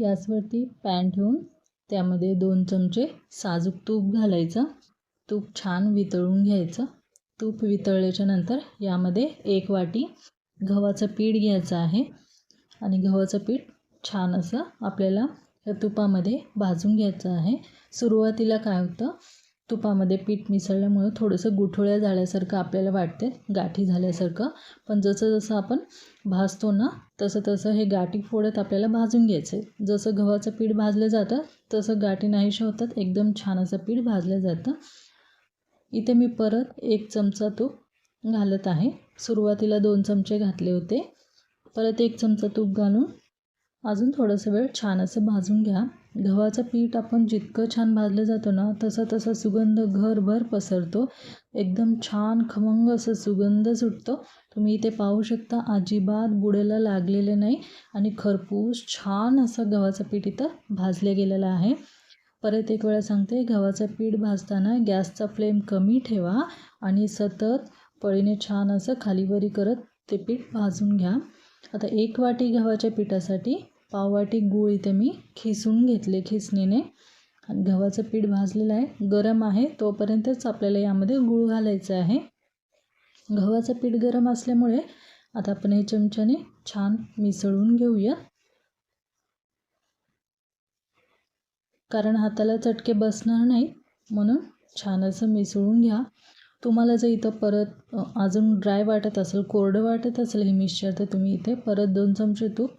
गॅसवरती पॅन ठेवून त्यामध्ये दोन चमचे साजूक तूप घालायचं. तूप छान वितळून घ्यायचं. तूप वितळल्याच्या नंतर यामध्ये एक वाटी गव्हाचं पीठ घ्यायचं आहे. आणि गव्हाचं पीठ छान असं आपल्याला या तुपामध्ये भाजून घ्यायचं आहे. सुरुवातीला काय होतं? तुपामध्ये पीठ मिसळल्यामुळं थोडंसं गुठोळ्या झाल्यासारखं आपल्याला वाटते गाठी झाल्यासारखं. पण जसं जसं आपण भाजतो ना तसं तसं हे गाठी फोडत आपल्याला भाजून घ्यायचं आहे जसं गव्हाचं पीठ भाजलं जातं तसं गाठी नाहीशा होतात एकदम छान असं पीठ भाजलं जातं. इथे मी परत एक चमचा तूप घालत आहे. सुरुवातीला दोन चमचे घातले होते. परत एक चमचा तूप घालून अजून थोडंसं वेळ छान असं भाजून घ्या. गव्हाचं पीठ आपण जितकं छान भाजलं जातो ना तसं तसा सुगंध घरभर पसरतो. एकदम छान खमंग असं सुगंध सुटतो. तुम्ही इथे पाहू शकता अजिबात बुडेला लागलेले नाही आणि खरपूस छान असं गव्हाचं पीठ इथं भाजलं गेलेलं आहे. परत एक वेळा सांगते गव्हाचं पीठ भाजताना गॅसचा फ्लेम कमी ठेवा आणि सतत पळीने छान असं खालीवरी करत ते पीठ भाजून घ्या. आता एक वाटी गव्हाच्या पिठासाठी पाववाटी गूळ इथे मी खिसून घेतले खिसणीने. गव्हाचं पीठ भाजलेलं आहे. गरम आहे. तोपर्यंतच आपल्याला यामध्ये गूळ घालायचं आहे. गव्हाचं पीठ गरम असल्यामुळे आता आपण हे चमच्याने छान मिसळून घेऊया. कारण हाताला चटके बसणार नाही म्हणून छान असं मिसळून घ्या. तुम्हाला जर इथं परत अजून ड्राय वाटत असेल कोरडं वाटत असेल हे मिक्सचर तर तुम्ही इथे परत दोन चमचे तूप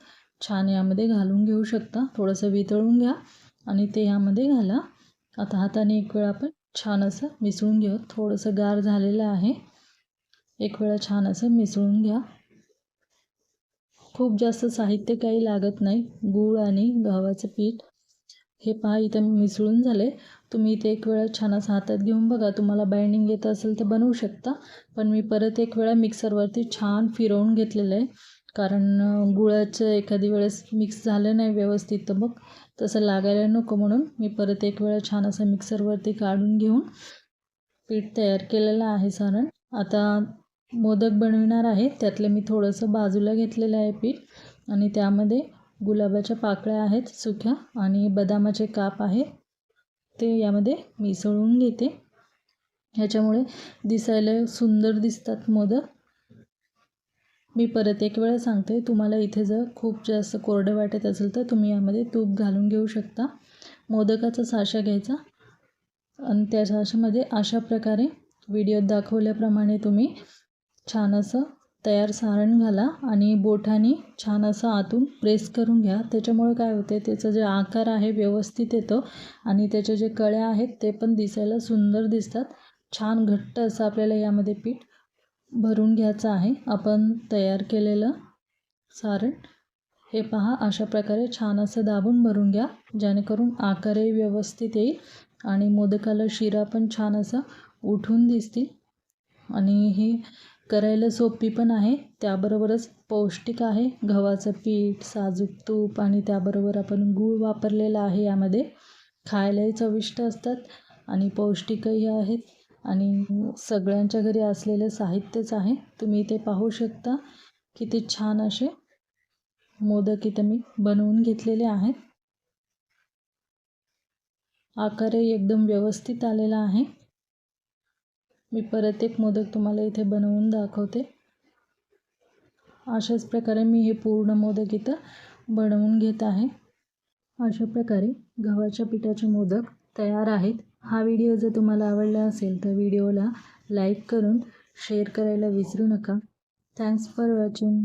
छान यामध्ये घालून घेऊ शकता. थोडंसं वितळून घ्या आणि ते यामध्ये घाला. आता हाताने एक वेळा आपण छान असं मिसळून घेऊ. थोडंसं गार झालेलं आहे. एक वेळा छान असं मिसळून घ्या. खूप जास्त साहित्य काही लागत नाही. गूळ आणि गव्हाचं पीठ हे पहा इथं मिसळून झाले. तुम्ही इथे एक वेळा छान असं हातात घेऊन बघा. तुम्हाला बाइंडिंग येत असेल तर बनवू शकता. पण मी परत एक वेळा मिक्सरवरती छान फिरवून घेतलेलं आहे. कारण गुळाचं एखादी वेळेस मिक्स झालं नाही व्यवस्थित तर मग तसं लागायला नको म्हणून मी परत एक वेळा छान असं मिक्सरवरती काढून घेऊन पीठ तयार केलेलं आहे सारण. आता मोदक बनविणार आहे त्यातलं मी थोडंसं बाजूला घेतलेलं आहे पीठ आणि त्यामध्ये गुलाबाच्या पाकळ्या आहेत सुक्या आणि बदामाचे काप आहेत ते यामध्ये मिसळून घेते. ह्याच्यामुळे दिसायला सुंदर दिसतात मोदक. मी परत एक वेळा सांगते. तुम्हाला इथे जर खूप जास्त कोरडं वाटत असेल तर तुम्ही यामध्ये तूप घालून घेऊ शकता. मोदकाचा साशा घ्यायचा. आणि त्या साशामध्ये अशा प्रकारे व्हिडिओत दाखवल्याप्रमाणे तुम्ही छान असं तयार सारण घाला आणि बोटाने छान असं आतून प्रेस करून घ्या. त्याच्यामुळे काय होते त्याचा जे आकार आहे व्यवस्थित येतो आणि त्याचे जे कळ्या आहेत ते पण दिसायला सुंदर दिसतात. छान घट्ट असं आपल्याला यामध्ये पीठ भरून घ्यायचं आहे. आपण तयार केलेलं सारण हे पहा अशा प्रकारे छान असं दाबून भरून घ्या. जेणेकरून आकारही व्यवस्थित येईल आणि मोदकाला शिरा पण छान असं उठून दिसतील. आणि ही करायला सोपी पण आहे. त्याबरोबरच पौष्टिक आहे. गव्हाचं पीठ साजूक तूप आणि त्याबरोबर आपण गूळ वापरलेला आहे यामध्ये. खायलाही चविष्ट असतात आणि पौष्टिकही आहेत. आणि सगळ्यांच्या घरी असलेलं साहित्यच आहे. तुम्ही इथे पाहू शकता किती छान असे मोदक इथं मी बनवून घेतलेले आहेत. आकारही एकदम व्यवस्थित आलेला आहे. मी परत एक मोदक तुम्हाला इथे बनवून दाखवते. अशाच प्रकारे मी हे पूर्ण मोदक इथं बनवून घेत आहे. अशा प्रकारे गव्हाच्या पिठाचे मोदक तयार आहेत. हा व्हिडिओ जर तुम्हाला आवडला असेल तर व्हिडिओला लाईक करून शेअर करायला विसरू नका. Thanks for watching.